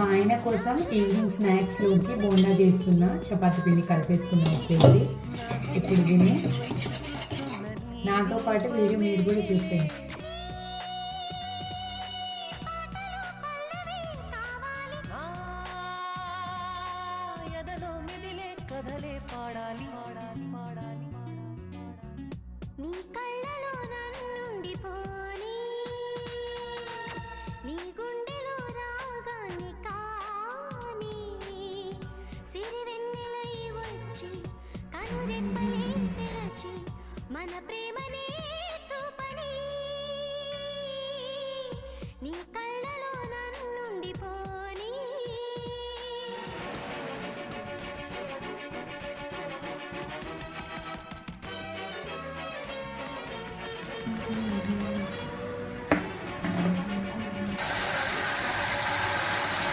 మా ఆయన కోసం ఈవినింగ్ స్నాక్స్లోకి బోండా చేస్తున్నా. చపాతి పిండి కలిపేసుకున్నాం వచ్చేసి ఇప్పుడు దీన్ని నాతో పాటు వీడియో మీరు కూడా చూసేయండి. నీ గుండెలో మన ప్రేమనే చూపని నీ కళ్ళలో నన్నుండిపోని